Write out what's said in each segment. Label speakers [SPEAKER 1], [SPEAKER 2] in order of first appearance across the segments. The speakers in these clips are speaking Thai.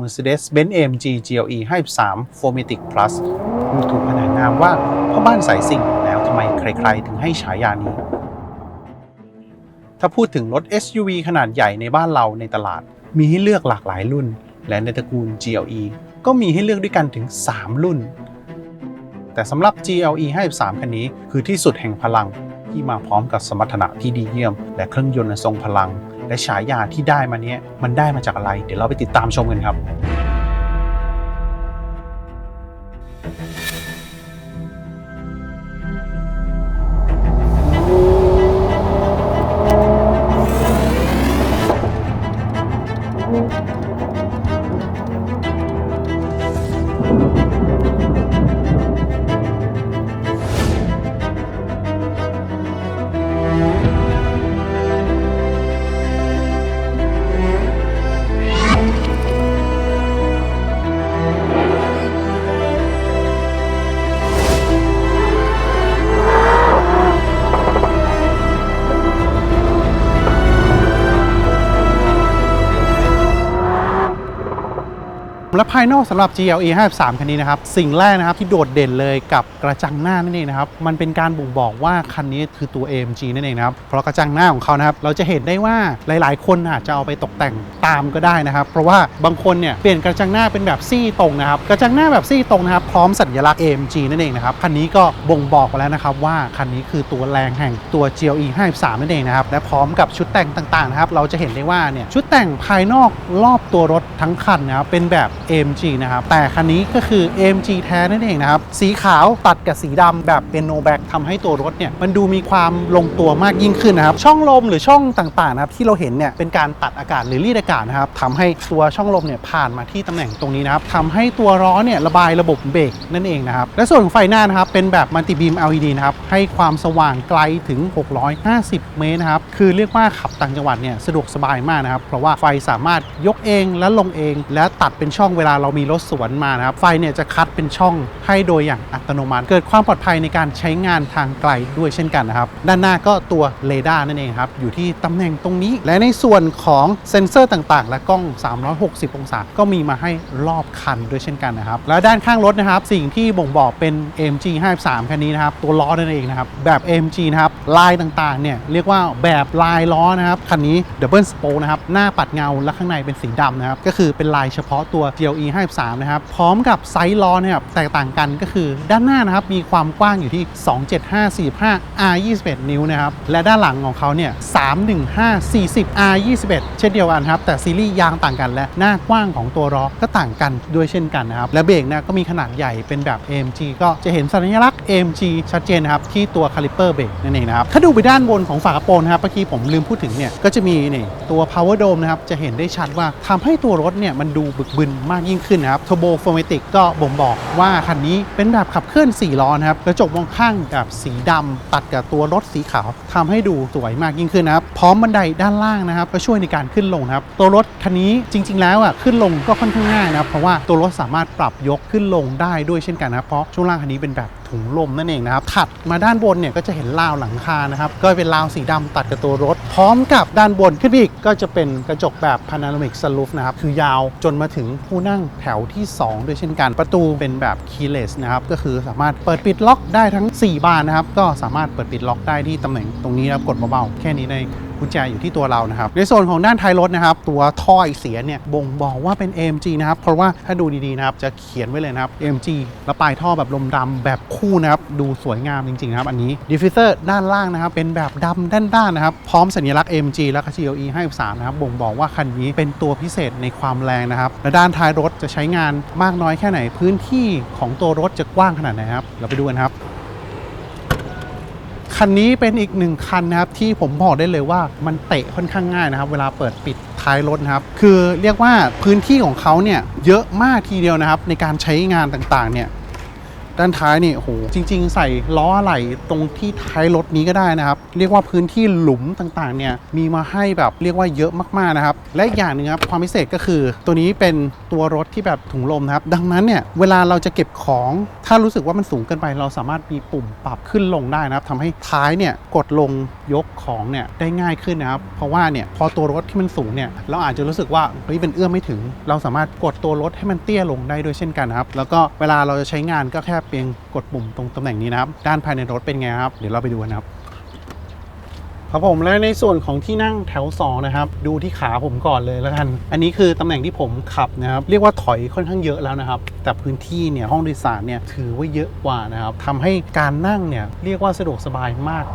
[SPEAKER 1] Mercedes-Benz AMG GLE 53 4matic Plus ดูถูกขนานนามว่าพ่อบ้านสายสิ่งแล้วทำไมใครๆ ถึงให้ฉายานี้ ถ้าพูดถึงรถ SUV ขนาดใหญ่ในบ้านเราในตลาด มีให้เลือกหลากหลายรุ่น และในตระกูล GLE ก็มีให้เลือกด้วยกันถึง 3 รุ่น แต่สำหรับ GLE 53 คันนี้คือที่สุดแห่งพลังที่มาพร้อมกับสมรรถนะที่ดีเยี่ยม และเครื่องยนต์ทรงพลัง และฉายาที่ได้มาเนี้ยมันได้มาจากอะไร เดี๋ยวเราไปติดตามชมกันครับ และภายนอกสำหรับ GLE 53 คันนี้นะครับ สิ่งแรกนะครับที่โดดเด่นเลยกับกระจังหน้านั่นเองนะครับ มันเป็นการบ่งบอกว่าคันนี้คือตัว AMG นั่นเองนะครับ เพราะกระจังหน้าของเขานะครับ เราจะเห็นได้ว่าหลาย ๆ คนอาจจะเอาไปตกแต่งตามก็ได้นะครับ เพราะว่าบางคนเนี่ยเปลี่ยนกระจังหน้าเป็นแบบซี่ตรงนะครับ กระจังหน้าแบบซี่ตรงนะครับ พร้อมสัญลักษณ์ AMG นั่นเองนะครับ คันนี้ก็บ่งบอกไปแล้วนะครับว่าคันนี้คือตัวแรงแห่งตัว GLE 53 นั่นเองนะครับ และพร้อมกับชุดแต่งต่าง ๆ นะครับ เราจะเห็นได้ว่าเนี่ยชุดแต่งภายนอกรอบตัวรถทั้งคันนะครับเป็นแบบ AMG นะครับ แต่คันนี้ก็คือ AMG แท้นั่นเองนะครับ สีขาวตัดกับสีดำแบบเป็นโนแบ็กทำให้ตัวรถเนี่ย มันดูมีความลงตัวมากยิ่งขึ้นนะครับ ช่องลมหรือช่องต่างๆนะครับที่เราเห็นเนี่ยเป็นการตัดอากาศหรือรีดอากาศนะครับทำให้ตัวช่องลมเนี่ยผ่านมาที่ตำแหน่งตรงนี้นะครับทำให้ตัวล้อเนี่ยระบายระบบเบรกนั่นเองนะครับ และส่วนของไฟหน้านะครับเป็นแบบมัลติบีม LED นะครับให้ความสว่างไกลถึง 650 เมตรนะครับคือเรียกว่าขับต่างจังหวัดเนี่ยสะดวกสบายมากนะครับเพราะว่าไฟสามารถยกเองและลงเอง และตัดเป็นช่องเวลาเรามีรถสวนมานะครับ ไฟเนี่ยจะคัดเป็นช่องให้โดยอย่างอัตโนมัติ เกิดความปลอดภัยในการใช้งานทางไกลด้วยเช่นกันนะครับ ด้านหน้าก็ตัวเรดาร์นั่นเองครับ อยู่ที่ตำแหน่งตรงนี้ และในส่วนของเซ็นเซอร์ต่างๆ และกล้อง 360 องศา ก็มีมาให้รอบคันด้วยเช่นกันนะครับ และด้านข้างรถนะครับ สิ่งที่บ่งบอกเป็น AMG 53คันนี้นะครับ ตัวล้อนั่นเองนะครับ แบบ AMG นะครับลายต่างๆ เนี่ยเรียกว่าแบบลายล้อนะครับคันนี้ Double Spoke นะครับหน้าปัดเงาและข้างในเป็นสีดำนะครับก็คือเป็นลายเฉพาะตัว GLE 53นะครับ พร้อมกับไซส์ล้อนะครับแตกต่างกันก็คือด้านหน้านะครับมีความกว้างอยู่ที่ 275 45 R 21 นิ้วนะครับ และด้านหลังของเขาเนี่ย315 40 R 21 เช่นเดียวกันครับ แต่ซีรีส์ยางต่างกันและหน้ากว้างของตัวล้อก็ต่างกันด้วยเช่นกันนะครับ และเบรกนะก็มีขนาดใหญ่เป็นแบบ AMG ก็จะเห็นสัญลักษณ์ AMG ชัดเจนนะครับที่ตัวคาลิเปอร์เบรกนั่นเองนะครับถ้าดูไปด้านบนของฝากระโปรงนะครับเมื่อกี้ผมลืมพูดถึงเนี่ยก็จะมีนี่ตัว power dome นะครับจะเห็นได้ชัดว่าทำให้ตัวรถเนี่ยมันดูบึกบึนมากยิ่งขึ้นนะครับ turbo f o r m a t i c ก็บ่งบอกว่าคันนี้เป็นแบบขับเคลื่อน4ล้อนะครับ กระจกมองข้างแบบสีดำตัดกับตัวรถสีขาวทำให้ดูสวยมากยิ่งขึ้นนะครับ พร้อมบันไดด้านล่างนะครับก็ช่วยในการขึ้นลงนะครับ ตัวรถคันนี้จริง ๆ แล้วอะขึ้นลงก็ค่อนข้างง่ายนะครับ เพราะว่าตัวรถสามารถปรับยกขึ้นลงได้ด้วยเช่นกันนะครับ เพราะช่วงล่างคันนี้เป็นแบบ ถุงลมนั่นเองนะครับถัดมาด้านบนเนี่ยก็จะเห็นราวหลังคานะครับก็เป็นราวสีดำตัดกับตัวรถ พร้อมกับด้านบนขึ้นไปอีกก็จะเป็นกระจกแบบ panoramic sunroof นะครับคือยาวจนมาถึงผู้นั่งแถวที่ 2 ด้วยเช่นกันประตูเป็นแบบ keyless นะครับก็คือสามารถเปิดปิดล็อกได้ทั้ง 4 บานนะครับก็สามารถเปิดปิดล็อกได้ที่ตำแหน่งตรงนี้นะครับกดเบาๆแค่นี้ใน กุญแจอยู่ที่ตัวเรานะครับ ในส่วนของด้านท้ายรถนะครับ ตัวท่อไอเสียเนี่ยบ่งบอกว่าเป็น AMG นะครับ เพราะว่าถ้าดูดีๆนะครับ จะเขียนไว้เลยนะครับ AMG แล้วปลายท่อแบบลมดำแบบคู่นะครับ ดูสวยงามจริงๆนะครับ อันนี้ดิฟฟิเซอร์ด้านล่างนะครับ เป็นแบบดำด้านๆนะครับ พร้อมสัญลักษณ์ AMG และก็ GLE 53นะครับ บ่งบอกว่าคันนี้เป็นตัวพิเศษในความแรงนะครับ และด้านท้ายรถจะใช้งานมากน้อยแค่ไหน พื้นที่ของตัวรถจะกว้างขนาดไหนครับ เราไปดูกันครับ คันนี้เป็นอีกหนึ่งคันนะครับที่ผมบอกได้เลยว่ามันเตะค่อนข้างง่ายนะครับ เวลาเปิดปิดท้ายรถนะครับ คือเรียกว่าพื้นที่ของเขาเนี่ยเยอะมากทีเดียวนะครับ ในการใช้งานต่างๆเนี่ย ด้านท้ายนี่โหจริง ๆ ใส่ล้ออะไหล่ตรงที่ท้ายรถนี้ก็ได้นะครับ เรียกว่าพื้นที่หลุมต่างๆเนี่ยมีมาให้แบบเรียกว่าเยอะมากๆนะครับ และอีกอย่างหนึ่งครับความพิเศษก็คือ ตัวนี้เป็นตัวรถที่แบบถุงลมนะครับ ดังนั้นเนี่ยเวลาเราจะเก็บของถ้ารู้สึกว่ามันสูงเกินไป เราสามารถมีปุ่มปรับขึ้นลงได้นะครับทำให้ท้ายเนี่ยกดลงยกของเนี่ยได้ง่ายขึ้นนะครับ เพราะว่าเนี่ยพอตัวรถที่มันสูงเนี่ยเราอาจจะรู้สึกว่าเฮ้ยเป็นเอื้อมไม่ถึง เราสามารถกดตัวรถให้มันเตี้ยลงได้ด้วยเช่นกันนะครับแล้วก็เวลาเราจะใช้งานก็แค่เพียงกดปุ่มตรงตำแหน่งนี้นะครับ ด้านภายในรถเป็นไงครับ เดี๋ยวเราไปดูกันนะครับ ครับผมและในส่วนของที่นั่งแถว2นะครับดูที่ขาผมก่อนเลยแล้วกัน อันนี้คือตำแหน่งที่ผมขับนะครับเรียกว่าถอยค่อนข้างเยอะแล้วนะครับ แต่พื้นที่เนี่ยห้องโดยสารเนี่ยถือว่าเยอะกว่านะครับทำให้การนั่งเนี่ยเรียกว่าสะดวกสบาย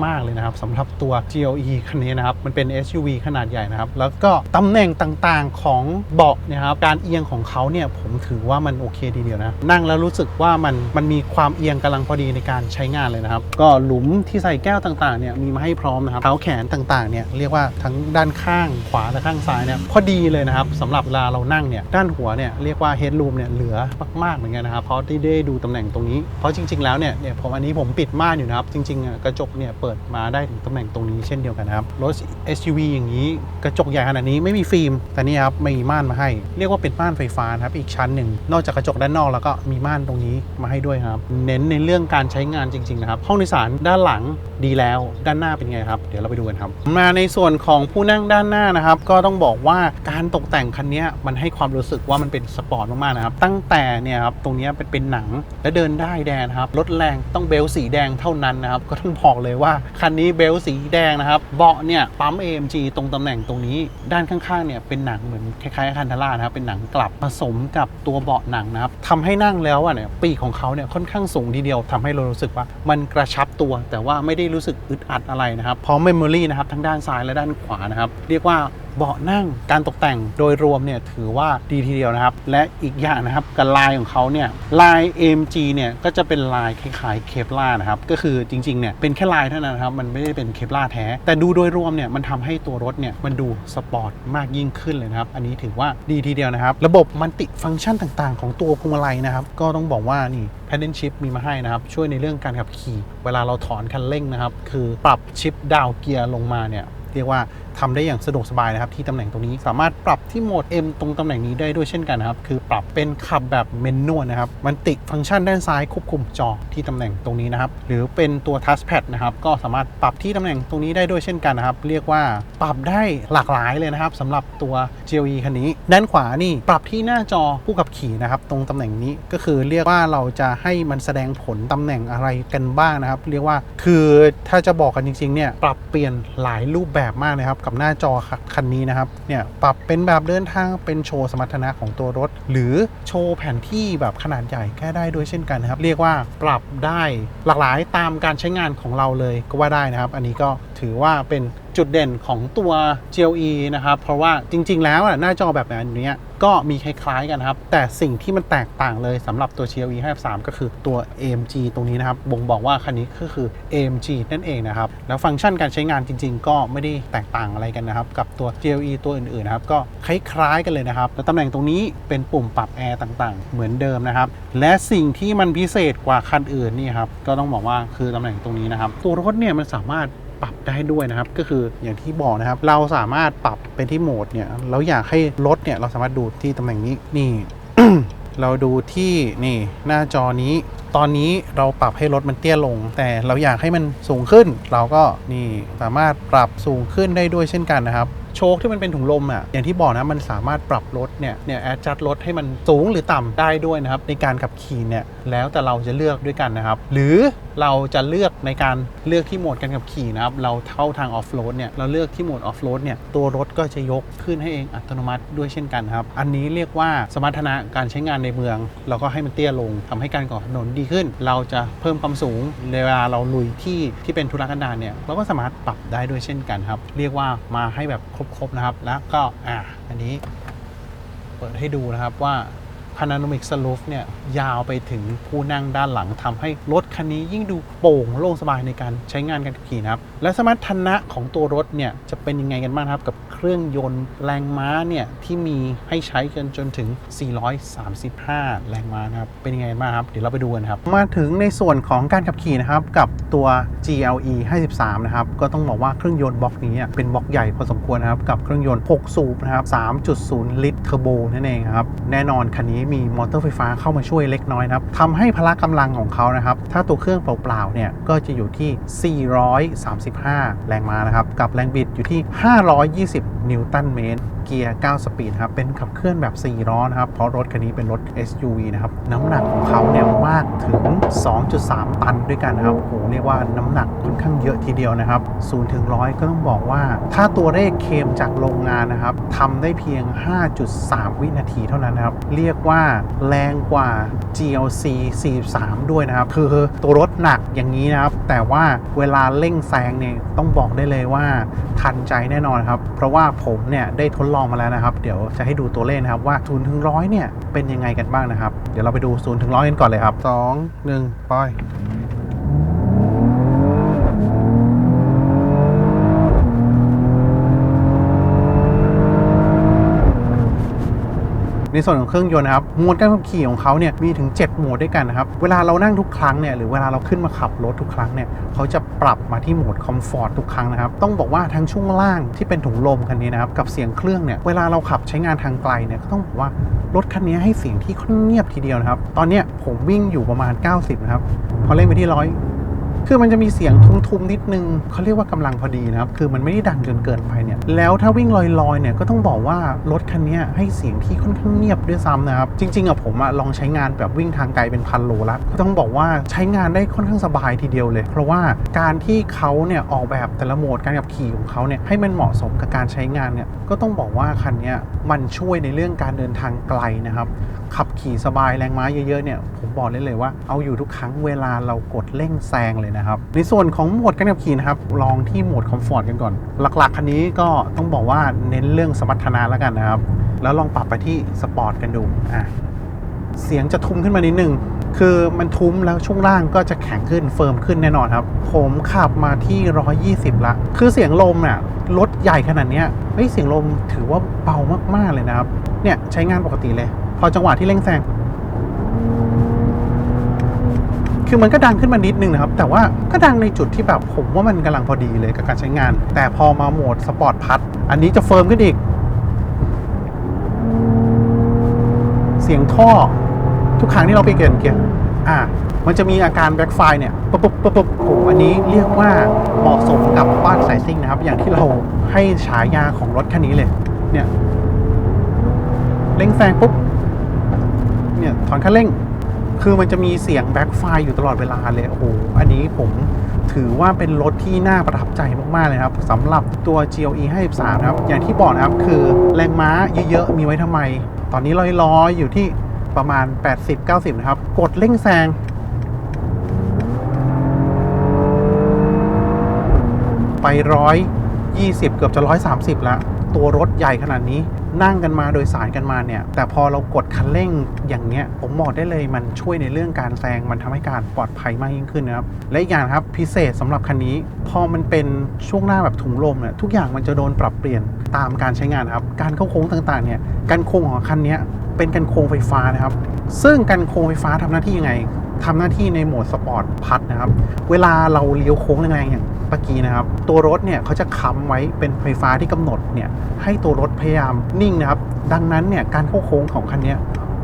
[SPEAKER 1] มากๆเลยนะครับสำหรับตัว GLE คันนี้นะครับมันเป็น SUV ขนาดใหญ่นะครับแล้วก็ตำแหน่งต่างๆของเบาะนะครับการเอียงของเขาเนี่ยผมถือว่ามันโอเคทีเดียวนะนั่งแล้วรู้สึกว่ามันมันมีความเอียงกำลังพอดีในการใช้งานเลยนะครับก็หลุมที่ใส่แก้วต่างๆเนี่ยมีมาให้พร้อมนะครับเท้าขนต่างๆเนี่ยเรียกว่าทั้งด้านข้างขวาและข้างซ้ายเนี่ยพอดีเลยนะครับสำหรับเวลาเรานั่งเนี่ยด้านหัวเนี่ยเรียกว่าเฮดรูมเนี่ยเหลือมากๆเหมือนกันนะครับเพราะที่ได้ดูตำแหน่งตรงนี้เพราะจริง ๆ แล้วเนี่ยเนี่ยผมอันนี้ผมปิดม่านอยู่นะครับจริงๆกระจกเนี่ยเปิดมาได้ถึงตำแหน่งตรงนี้เช่นเดียวกันนะครับรถ SUV อย่างนี้กระจกใหญ่ขนาดนี้ไม่มีฟิล์มแต่นี่ครับไม่มีม่านมาให้ เรียกว่าเป็นม่านไฟฟ้านะครับอีกชั้นหนึ่งนอกจากกระจกด้านนอกแล้วก็มีม่านตรงนี้มาให้ด้วยครับ เน้นในเรื่องการใช้งานจริงๆนะครับห้องโดยสารด้านหลังดีแล้วด้านหน้าเป็นไงครับเดี๋ยวเราไปดูกันครับ มาในส่วนของผู้นั่งด้านหน้านะครับ ก็ต้องบอกว่าการตกแต่งคันนี้มันให้ความรู้สึกว่ามันเป็นสปอร์ตมากๆนะครับ ตั้งแต่เนี่ยครับตรงนี้เป็นเป็นหนังและเดินได้แดงนครับรถแรงต้องเบลต์สีแดงเท่านั้นนะครับ ก็ต้องบอกเลยว่าคันนี้เบลต์สีแดงนะครับเบาะเนี่ยปั๊ม AMG ตรงตำแหน่งตรงนี้ ด้านข้างๆเนี่ยเป็นหนังเหมือนคล้ายๆคันทาร่านะครับเป็นหนังกลับผสมกับตัวเบาะหนังนะครับทำให้นั่งแล้วอะเนี่ยปีกของเขาเนี่ยค่อนข้างสูงทีเดียวทำให้เรารู้สึกว่ามันกระชับตัว แต่ว่าไม่ได้รู้สึกอึดอัดอะไรนะครับพร้อมเมมโมรีนะครับทั้งด้านซ้ายและด้านขวานะครับ เรียกว่า เบาะนั่งการตกแต่งโดยรวมเนี่ยถือว่าดีทีเดียวนะครับ และอีกอย่างนะครับกับลายของเขาเนี่ยลาย AMG เนี่ยก็จะเป็นลายคล้ายๆเคปลานะครับก็คือจริงๆเนี่ยเป็นแค่ลายเท่านั้นนะครับมันไม่ได้เป็นเคปลาแท้ แต่ดูโดยรวมเนี่ยมันทำให้ตัวรถเนี่ยมันดูสปอร์ตมากยิ่งขึ้นเลยนะครับอันนี้ถือว่าดีทีเดียวนะครับ ระบบมันติฟังก์ชันต่างๆ ของตัวพวงมาลัยนะครับก็ต้องบอกว่านี่ Paddle Shift มีมาให้นะครับ ช่วยในเรื่องการขับขี่ เวลาเราถอนคันเร่งนะครับ คือปรับชิปดาวเกียร์ลงมาเนี่ย เรียกว่า ทำได้อย่างสะดวกสบายนะครับที่ตำแหน่งตรงนี้สามารถปรับที่โหมด M ตรงตำแหน่งนี้ได้ด้วยเช่นกันนะครับคือปรับเป็นขับแบบเมนนวลนะครับมันติดฟังก์ชันด้านซ้ายควบคุมจอที่ตำแหน่งตรงนี้นะครับหรือเป็นตัวทัชแพดนะครับก็สามารถปรับที่ตำแหน่งตรงนี้ได้ด้วยเช่นกันนะครับเรียกว่าปรับได้หลากหลายเลยนะครับสำหรับตัว GLE คันนี้ ด้านขวานี่ปรับที่หน้าจอผู้ขับขี่นะครับตรงตำแหน่งนี้ก็คือเรียกว่าเราจะให้มันแสดงผลตำแหน่งอะไรกันบ้างนะครับ เรียกว่าคือถ้าจะบอกกันจริงๆเนี่ยปรับเปลี่ยนหลายรูปแบบมากนะครับกับหน้าจอคันนี้นะครับเนี่ยปรับเป็นแบบเดินทางเป็นโชว์สมรรถนะของตัวรถ หรือโชว์แผนที่แบบขนาดใหญ่แก้ได้ด้วยเช่นกันนะครับ เรียกว่าปรับได้หลากหลายตามการใช้งานของเราเลยก็ว่าได้นะครับ อันนี้ก็ถือว่าเป็น จุดเด่นของตัว GLE นะครับ เพราะว่าจริง ๆ แล้วหน้าจอแบบนี้ก็มีคล้าย ๆ กันครับ แต่สิ่งที่มันแตกต่างเลยสำหรับตัว GLE 53ก็คือตัว AMG ตรงนี้นะครับ บ่งบอกว่าคันนี้ก็คือ AMG นั่นเองนะครับ แล้วฟังก์ชันการใช้งานจริง ๆ ก็ไม่ได้แตกต่างอะไรกันนะครับ กับตัว GLE ตัวอื่น ๆ นะครับ ก็คล้ายๆ กันเลยนะครับ แล้วตำแหน่งตรงนี้เป็นปุ่มปรับแอร์ต่างๆ เหมือนเดิมนะครับ และสิ่งที่มันพิเศษกว่าคันอื่นนี่ครับ ก็ต้องบอกว่าคือตำแหน่งตรงนี้นะครับ ตัวรถเนี่ยมันสามารถ ปรับได้ด้วยนะครับ ก็คืออย่างที่บอกนะครับ เราสามารถปรับเป็นที่โหมดเนี่ยเราอยากให้รถเนี่ยเราสามารถดูที่ตำแหน่งนี้นี่ เราดูที่นี่หน้าจอนี้ตอนนี้เราปรับให้รถมันเตี้ยลง แต่เราอยากให้มันสูงขึ้น เราก็นี่สามารถปรับสูงขึ้นได้ด้วยเช่นกันนะครับโชคที่มันเป็นถุงลมอะอย่างที่บอกนะมันสามารถปรับรถเนี่ยเนี่ยแอดจัดรถให้มันสูงหรือต่ำได้ด้วยนะครับในการขับขี่เนี่ย แล้วแต่เราจะเลือกด้วยกันนะครับ หรือเราจะเลือกในการเลือกที่โหมดการขับขี่นะครับ เราเข้าทางออฟโรดเนี่ย เราเลือกที่โหมดออฟโรดเนี่ย ตัวรถก็จะยกขึ้นให้เองอัตโนมัติด้วยเช่นกันครับ อันนี้เรียกว่าสมรรถนะการใช้งานในเมือง เราก็ให้มันเตี้ยลงทำให้การก่อถนนดีขึ้น เราจะเพิ่มความสูงในเวลาเราลุยที่ที่เป็นธุรกันดารเนี่ย เราก็สามารถปรับได้ด้วยเช่นกันครับ เรียกว่ามาให้แบบครบๆนะครับ แล้วก็อะอันนี้ เปิดให้ดูนะครับว่า Panoramic Sunroof เนี่ยยาวไปถึงผู้นั่งด้านหลังทำให้รถคันนี้ยิ่งดูโปร่งโล่งสบายในการใช้งานการขับขี่นะครับ และสมรรถนะของตัวรถเนี่ยจะเป็นยังไงกันบ้างครับ กับเครื่องยนต์แรงม้าเนี่ยที่มีให้ใช้กันจนถึง 435 แรงม้านะครับ เป็นยังไงบ้างครับ เดี๋ยวเราไปดูกันครับ มาถึงในส่วนของการขับขี่นะครับกับตัว GLE 53 นะครับ ก็ต้องบอกว่าเครื่องยนต์บล็อกนี้เป็นบล็อกใหญ่พอสมควรนะครับกับเครื่องยนต์ 6 สูบนะครับ 3.0 ลิตรเทอร์โบนั่นเองครับแน่นอนคันนี้มีมอเตอร์ไฟฟ้าเข้ามาช่วยเล็กน้อยนะครับทำให้พละกำลังของเขานะครับ ถ้าตัวเครื่องเปล่าๆเนี่ยก็จะอยู่ที่ 435 แรงม้านะครับ กับแรงบิดอยู่ที่ 520 นิวตันเมตร เกียร์ 9 สปีดครับ เป็นขับเคลื่อนแบบ 4 ล้อนะครับ เพราะรถคันนี้เป็นรถ SUV นะครับ น้ำหนักของเขาเนี่ยมากถึง 2.3 ตันด้วยกันนะครับ โห เรียกว่าน้ำหนักค่อนข้างเยอะทีเดียวนะครับ0ถึง100 ก็ต้องบอกว่า ถ้าตัวเลขเคมจากโรงงานนะครับทำได้เพียง 5.3 วินาทีเท่านั้นนะครับ เรียกว่าแรงกว่า GLC 43 ด้วยนะครับ คือตัวรถหนักอย่างนี้นะครับ แต่ว่าเวลาเร่งแซงเนี่ยต้องบอกได้เลยว่าทันใจแน่นอนครับ เพราะว่าผมเนี่ยได้ทดลองมาแล้วนะครับ เดี๋ยวจะให้ดูตัวเลขนะครับว่า0ถึงร้อยเนี่ยเป็นยังไงกันบ้างนะครับ เดี๋ยวเราไปดู0ถึงร้อยกันก่อนเลยครับ2 1ไป ในส่วนของเครื่องยนต์นะครับโหมดการขับขี่ของเขาเนี่ยมีถึง 7 โหมดด้วยกันนะครับเวลาเรานั่งทุกครั้งเนี่ยหรือเวลาเราขึ้นมาขับรถทุกครั้งเนี่ยเขาจะปรับมาที่โหมดคอมฟอร์ตทุกครั้งนะครับต้องบอกว่าทั้งช่วงล่างที่เป็นถุงลมคันนี้นะครับกับเสียงเครื่องเนี่ยเวลาเราขับใช้งานทางไกลเนี่ยก็ต้องบอกว่ารถคันนี้ให้เสียงที่ค่อนเงียบทีเดียวนะครับตอนเนี้ยผมวิ่งอยู่ประมาณ 90นะครับพอเร่งไปที่ร้อย คือมันจะมีเสียงทุ้มๆนิดนึงเขาเรียกว่ากำลังพอดีนะครับ คือมันไม่ได้ดังจนเกินไปเนี่ย แล้วถ้าวิ่งลอยๆเนี่ยก็ต้องบอกว่ารถคันนี้ให้เสียงที่ค่อนข้างเงียบด้วยซ้ำนะครับ จริงๆอะผมอะลองใช้งานแบบวิ่งทางไกลเป็นพันโลแล้วก็ต้องบอกว่าใช้งานได้ค่อนข้างสบายทีเดียวเลย เพราะว่าการที่เขาเนี่ยออกแบบแต่ละโหมดการขับขี่ของเขาเนี่ยให้มันเหมาะสมกับการใช้งานเนี่ยก็ต้องบอกว่าคันนี้มันช่วยในเรื่องการเดินทางไกลนะครับขับขี่สบายแรงม้าเยอะๆเนี่ยผมบอกได้เลยว่าเอาอยู่ทุกครั้งเวลาเรากดเร่งแซงเลยนะครับ ในส่วนของโหมดการขับขี่นะครับลองที่โหมดคอมฟอร์ตกันก่อน หลักๆคันนี้ก็ต้องบอกว่าเน้นเรื่องสมรรถนะแล้วกันนะครับ แล้วลองปรับไปที่สปอร์ตกันดูอะเสียงจะทุ้มขึ้นมานิดนึงคือมันทุ้มแล้วช่วงล่างก็จะแข็งขึ้นเฟิร์มขึ้นแน่นอนครับ ผมขับมาที่ 120 ละ คือเสียงลมน่ะรถใหญ่ขนาดนี้เฮ้ยเสียงลมถือว่าเบามากๆเลยนะครับ เนี่ยใช้งานปกติเลย พอจังหวะที่เร่งแซงคือมันก็ดังขึ้นมานิดนึงนะครับ แต่ว่าก็ดังในจุดที่แบบผมว่ามันกำลังพอดีเลยกับการใช้งาน แต่พอมาโหมดสปอร์ตพัดอันนี้จะเฟิร์มขึ้นอีก เสียงท่อ ทุกครั้งที่เราไปเกินเกียร์อ่า มันจะมีอาการแบ็คไฟเนี่ยปุ๊บปุ๊บปุ๊บปุ๊บอันนี้เรียกว่าเหมาะสมกับบ้านสายซิ่งนะครับ อย่างที่เราให้ฉายาของรถคันนี้เลย เนี่ยเร่งแซงปุ๊บ เนี่ยถอนคันเร่ง คือมันจะมีเสียงแบ็คไฟอยู่ตลอดเวลาเลย โอ้โห อันนี้ผมถือว่าเป็นรถที่น่าประทับใจมาก ๆ เลยครับสำหรับตัว GLE 53นะครับ อย่างที่บอกนะครับคือแรงม้าเยอะ ๆ มีไว้ทำไม ตอนนี้ลอยๆ อยู่ที่ประมาณ 80-90 นะครับ กดเร่งแซงไปร้อยยี่สิบเกือบจะร้อยสามสิบแล้วตัวรถใหญ่ขนาดนี้ นั่งกันมาโดยสารกันมาเนี่ย แต่พอเรากดคันเร่งอย่างเงี้ย ผมบอกได้เลยมันช่วยในเรื่องการแซงมันทำให้การปลอดภัยมากยิ่งขึ้นนะครับ และอีกอย่างครับพิเศษสำหรับคันนี้ พอมันเป็นช่วงหน้าแบบถุงลมเนี่ยทุกอย่างมันจะโดนปรับเปลี่ยนตามการใช้งานครับ การเข้าโค้งต่างๆเนี่ยการโค้งของคันนี้เป็นการโค้งไฟฟ้านะครับ ซึ่งการโค้งไฟฟ้าทำหน้าที่ยังไง ทำหน้าที่ในโหมดสปอร์ตพัดนะครับ เวลาเราเลี้ยวโค้งแรงๆอย่างเมื่อกี้นะครับ ตัวรถเนี่ยเขาจะค้ำไว้เป็นไฟฟ้าที่กำหนดเนี่ยให้ตัวรถพยายามนิ่งนะครับ ดังนั้นเนี่ยการเข้าโค้งของคันนี้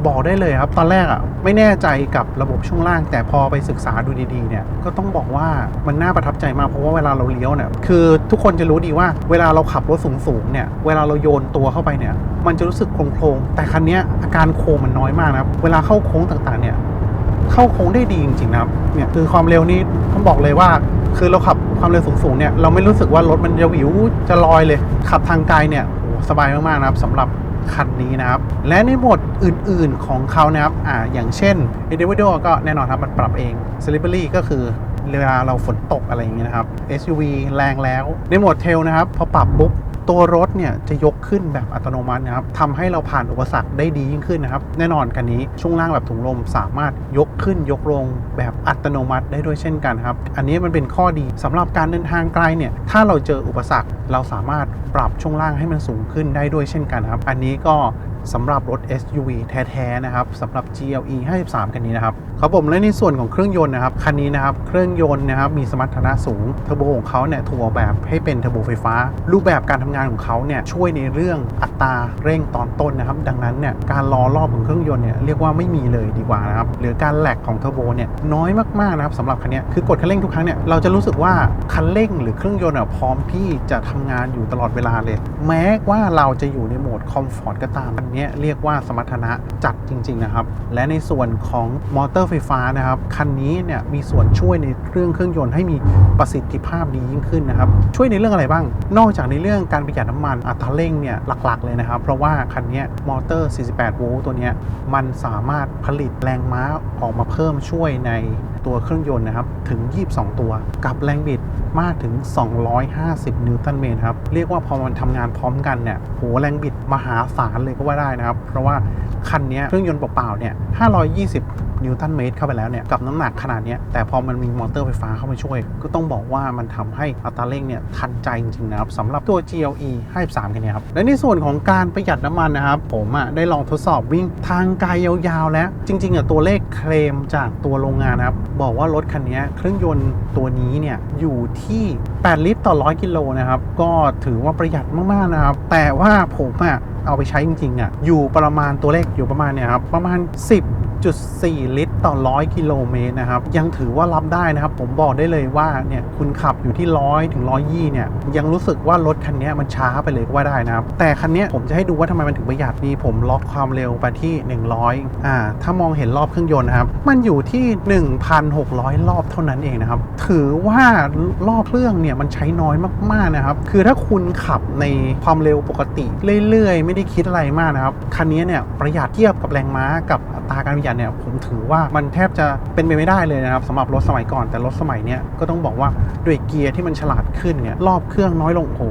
[SPEAKER 1] บอกได้เลยครับ ตอนแรกอะไม่แน่ใจกับระบบช่วงล่าง แต่พอไปศึกษาดูดีๆเนี่ยก็ต้องบอกว่ามันน่าประทับใจมากเพราะว่าเวลาเราเลี้ยวเนี่ยคือทุกคนจะรู้ดีว่าเวลาเราขับรถสูงๆเนี่ยเวลาเราโยนตัวเข้าไปเนี่ยมันจะรู้สึกโครงๆแต่คันนี้อาการโค้งมันน้อยมากนะครับเวลาเข้าโค้งต่างๆเนี่ย เข้าโค้งได้ดีจริงๆนะครับเนี่ยคือความเร็วนี่ต้องบอกเลยว่า คือเราขับความเร็วสูงๆเนี่ยเราไม่รู้สึกว่ารถมันจะวิวจะลอยเลย ขับทางไกลเนี่ยโอ้สบายมากๆนะครับสำหรับคันนี้นะครับ และในโหมดอื่นๆของเขานะครับอ่าอย่างเช่น Individual ก็แน่นอนครับมันปรับเอง Slippery ก็คือเวลาเราฝนตกอะไรอย่างเงี้ยนะครับ SUV แรงแล้ว ในโหมดเทลนะครับ พอปรับปุ๊บ ตัวรถเนี่ยจะยกขึ้นแบบอัตโนมัตินะครับทำให้เราผ่านอุปสรรคได้ดียิ่งขึ้นนะครับ แน่นอนคันนี้ช่วงล่างแบบถุงลมสามารถยกขึ้นยกลงแบบอัตโนมัติได้ด้วยเช่นกันครับ อันนี้มันเป็นข้อดีสำหรับการเดินทางไกลเนี่ย ถ้าเราเจออุปสรรคเราสามารถปรับช่วงล่างให้มันสูงขึ้นได้ด้วยเช่นกันครับ อันนี้ก็สำหรับรถ SUV แท้ๆนะครับสำหรับ GLE 53 คันนี้นะครับครับผมและในส่วนของเครื่องยนต์นะครับคันนี้นะครับเครื่องยนต์นะครับมีสมรรถนะสูงเทอร์โบของเขาเนี่ยถูกออกแบบให้เป็นเทอร์โบไฟฟ้า รูปแบบการทำงานของเขาเนี่ยช่วยในเรื่องอัตราเร่งตอนต้นนะครับ ดังนั้นเนี่ยการล้อรอบของเครื่องยนต์เนี่ยเรียกว่าไม่มีเลยดีกว่านะครับหรือการแหลกของเทอร์โบเนี่ยน้อยมากๆนะครับสำหรับคันนี้คือกดคันเร่งทุกครั้งเนี่ยเราจะรู้สึกว่าคันเร่งหรือเครื่องยนต์อะพร้อมที่จะทำงานอยู่ตลอดเวลาเลย แม้ว่าเราจะอยู่ในโหมดคอมฟอร์ตก็ตามอันนี้เรียกว่าสมรรถนะจัดจริงๆนะครับและในส่วนของมอเตอร์ไฟฟ้านะครับคันนี้เนี่ยมีส่วนช่วยในเรื่องเครื่องยนต์ให้มีประสิทธิภาพดียิ่งขึ้นนะครับช่วยในเรื่องอะไรบ้าง นอกจากในเรื่องการประหยัดน้ำมันอัตราเร่งเนี่ยหลักๆเลยนะครับ เพราะว่าคันนี้มอเตอร์ 48 โวลต์ตัวนี้มันสามารถผลิตแรงม้าออกมาเพิ่มช่วยในตัวเครื่องยนต์นะครับ ถึง 22 ตัว กับแรงบิดมากถึง 250 นิวตันเมตรครับ เรียกว่าพอมันทำงานพร้อมกันเนี่ยโหแรงบิดมหาศาลเลยก็ว่าได้นะครับ เพราะว่าคันนี้เครื่องยนต์เปล่าๆเนี่ย 520 นิวตันเมตรเข้าไปแล้วเนี่ยกับน้ำหนักขนาดนี้แต่พอมันมีมอเตอร์ไฟฟ้าเข้ามาช่วย ก็ต้องบอกว่ามันทำให้อัตราเร่งเนี่ยทันใจจริงๆนะครับสำหรับตัว GLE 53คันนี้ครับและในส่วนของการประหยัดน้ำมันนะครับผมอะได้ลองทดสอบวิ่งทางไกลยาวๆ แล้ว จริงๆอะตัวเลขเคลมจากตัวโรงงานนะครับบอกว่ารถคันนี้เครื่องยนต์ตัวนี้เนี่ยอยู่ที่ 8 ลิตรต่อ 100 กิโลนะครับก็ถือว่าประหยัดมากๆนะครับแต่ว่าผมอะเอาไปใช้จริงๆอะอยู่ประมาณตัวเลขอยู่ประมาณเนี่ยครับประมาณ 1.4 ลิตร ต่อ 100 กิโลเมตรนะครับ ยังถือว่ารับได้นะครับ ผมบอกได้เลยว่าเนี่ยคุณขับอยู่ที่ 100 ถึง 120 เนี่ย ยังรู้สึกว่ารถคันนี้มันช้าไปเลยก็ว่าได้นะครับ แต่คันนี้ผมจะให้ดูว่าทำไมมันถึงประหยัดนี่ผมล็อกความเร็วไปที่ 100 อ่า ถ้ามองเห็นรอบเครื่องยนต์นะครับ มันอยู่ที่ 1,600 รอบเท่านั้นเองนะครับ ถือว่ารอบเครื่องเนี่ยมันใช้น้อยมากๆนะครับ คือถ้าคุณขับในความเร็วปกติเรื่อยๆ ไม่ได้คิดอะไรมากนะครับ คันนี้เนี่ยประหยัดเทียบกับแรงม้ากับอัตราการประหยัดเนี่ยผมถือว่ามันแทบจะเป็นไปไม่ได้เลยนะครับสำหรับรถสมัยก่อนแต่รถสมัยเนี้ยก็ต้องบอกว่าด้วยเกียร์ที่มันฉลาดขึ้นเนี่ยรอบเครื่องน้อยลงโอ้โ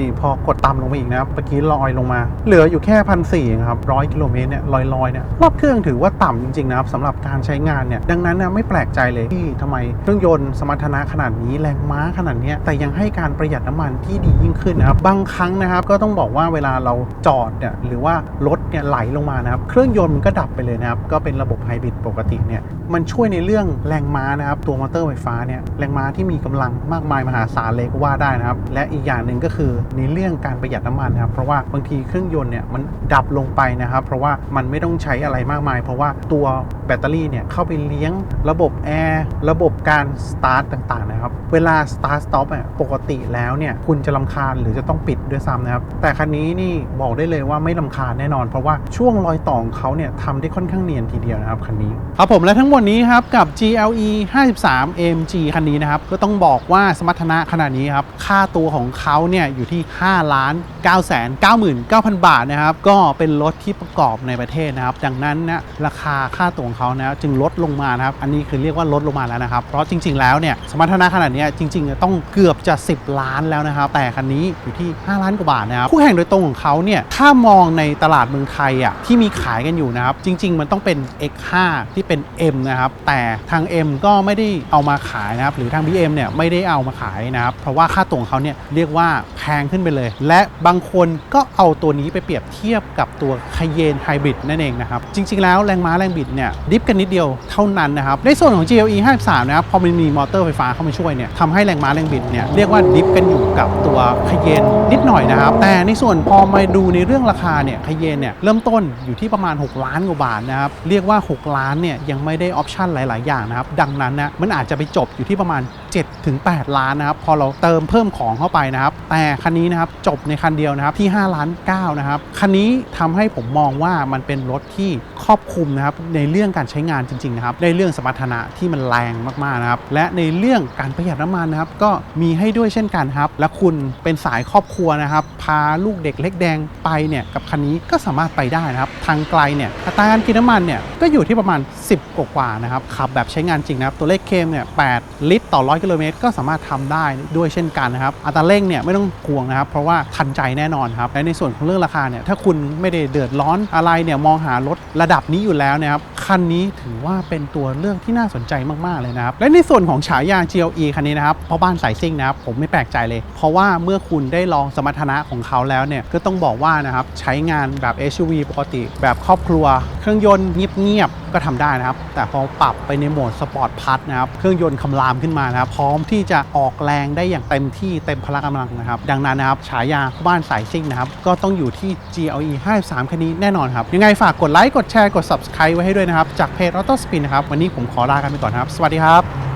[SPEAKER 1] นี่พอกดต่ำลงไปอีกนะครับเมื่อกี้ลอยลงมา เหลืออยู่แค่พันสี่ครับร้อยกิโลเมตรเนี่ยลอยลอยเนี่ยรอบเครื่องถือว่าต่ำจริงๆนะครับสำหรับการใช้งานเนี่ยดังนั้นนะไม่แปลกใจเลยที่ทำไมเครื่องยนต์สมรรถนะขนาดนี้แรงม้าขนาดนี้แต่ยังให้การประหยัดน้ำมันที่ดียิ่งขึ้นนะครับบางครั้งนะครับก็ต้องบอกว่าเวลาเราจอดเนี่ยหรือว่ารถเนี่ยไหลลงมานะครับเครื่องยนต์มันก็ดับไปเลยนะครับก็เป็นระบบไฮบริดปกติเนี่ยมันช่วยในเรื่องแรงม้านะครับตัวมอเตอร์ไฟฟ้าเนี่ยแรงม้าที่มีกำลังมากมายมหาศาลเลยก็ว่าได้นะครับและอีกอย่างหนึ่งก็คือในเรื่องการประหยัดน้ำมันนะครับเพราะว่าบางทีเครื่องยนต์เนี่ยมันดับลงไปนะครับ เพราะว่ามันไม่ต้องใช้อะไรมากมาย เพราะว่าตัวแบตเตอรี่เนี่ยเข้าไปเลี้ยงระบบแอร์ระบบการสตาร์ทต่างๆนะครับ เวลาสตาร์ทสต็อปอะปกติแล้วเนี่ยคุณจะลำคาญหรือจะต้องปิดด้วยซ้ำนะครับ แต่คันนี้นี่บอกได้เลยว่าไม่ลำคาญแน่นอน เพราะว่าช่วงรอยต่อของเขาเนี่ยทำได้ค่อนข้างเนียนทีเดียวนะครับคันนี้ครับผมและทั้งหมดนี้ครับกับ GLE 53 AMG คันนี้นะครับก็ต้องบอกว่าสมรรถนะขนาดนี้ครับค่าตัวของเขาเนี่ยอยู่ที่5 ล้าน 9 9 9 9 0 0 บาทนะครับ ก็เป็นรถที่ประกอบในประเทศนะครับ ดังนั้นนะราคาค่าตัวของเขานะจึงลดลงมานะครับ อันนี้คือเรียกว่าลดลงมาแล้วนะครับ เพราะจริง ๆ แล้วเนี่ยสมรรถนะขนาดนี้จริงๆต้องเกือบจะ 10 ล้านแล้วนะครับ แต่คันนี้อยู่ที่ 5 ล้านกว่าบาทนะครับคู่แข่งโดยตรงของเขาเนี่ยถ้ามองในตลาดเมืองไทยอะที่มีขายกันอยู่นะครับ จริง ๆ มันต้องเป็น X5 ที่เป็น M นะครับ แต่ทาง M ก็ไม่ได้เอามาขายนะครับ หรือทาง BM เนี่ยไม่ได้เอามาขายนะครับ เพราะว่าค่าตัวของเขาเนี่ยเรียกว่าแพงขึ้นไปเลย และบางคนก็เอาตัวนี้ไปเปรียบเทียบกับตัวคเยนไฮบริดนั่นเองนะครับ จริง ๆ แล้วแรงม้าแรงบิดเนี่ยดิฟกันนิดเดียวเท่านั้นนะครับในส่วนของ GLE 53นะครับพอมันมีมอเตอร์ไฟฟ้าเข้ามาช่วยเนี่ยทำให้แรงม้าแรงบิดเนี่ยเรียกว่าดิฟกันอยู่กับตัวคเยนนิดหน่อยนะครับ แต่ในส่วนพอมาดูในเรื่องราคาเนี่ยคเยนเนี่ยเริ่มต้นอยู่ที่ประมาณ 6 ล้านกว่าบาทนะครับเรียกว่า 6 ล้านเนี่ยยังไม่ได้ออปชั่นหลาย ๆ อย่างนะครับดังนั้นนะมันอาจจะไปจบอยู่ที่ประมาณ7ถึง8ล้านนะครับพอเราเติมเพิ่มของเข้าไปนะครับแต่คันนี้นะครับจบในคันเดียวนะครับที่5ล้าน9นะครับคันนี้ทำให้ผมมองว่ามันเป็นรถที่ครอบคลุมนะครับในเรื่องการใช้งานจริงๆนะครับในเรื่องสมรรถนะที่มันแรงมากๆนะครับและในเรื่องการประหยัดน้ำมันนะครับก็มีให้ด้วยเช่นกันครับ และคุณเป็นสายครอบครัวนะครับ พาลูกเด็กเล็กแดงไปเนี่ยกับคันนี้ก็สามารถไปได้นะครับ ทางไกลเนี่ยอัตราการกินน้ำมันเนี่ยก็อยู่ที่ประมาณ 10 กว่าๆนะครับขับแบบใช้งานจริงนะครับ ตัวเลขเคมเนี่ย8ลิตรต่อ 100 กิโลเมตรก็สามารถทำได้ด้วยเช่นกันนะครับ อัตราเร่งเนี่ยไม่ต้องห่วงนะครับ เพราะว่าทันใจแน่นอนครับและในส่วนของเรื่องราคาเนี่ยถ้าคุณไม่ได้เดือดร้อนอะไรเนี่ยมองหารถระดับนี้อยู่แล้วนะครับคันนี้ถือว่าเป็นตัวเลือกที่น่าสนใจมากๆเลยนะครับและในส่วนของฉายา GLE คันนี้นะครับพ่อบ้านสายซิ่งนะครับผมไม่แปลกใจเลย เพราะว่าเมื่อคุณได้ลองสมรรถนะของเขาแล้วเนี่ยก็ต้องบอกว่านะครับใช้งานแบบ SUV ปกติ แบบครอบครัว เครื่องยนต์เงียบๆก็ทำได้นะครับ แต่พอปรับไปในโหมดสปอร์ตพัทนะครับเครื่องยนต์คำรามขึ้นมานะครับพร้อมที่จะออกแรงได้อย่างเต็มที่เต็มพละกำลังนะครับดังนั้นนั้นนะครับฉายาบ้านสายซิ่งนะครับก็ต้องอยู่ที่ GLE 53คันนี้แน่นอนครับยังไงฝากกดไลค์กดแชร์กด subscribe ไว้ให้ด้วยนะครับจากเพจ Auto Spin นะครับวันนี้ผมขอลากันไปก่อนครับ สวัสดีครับ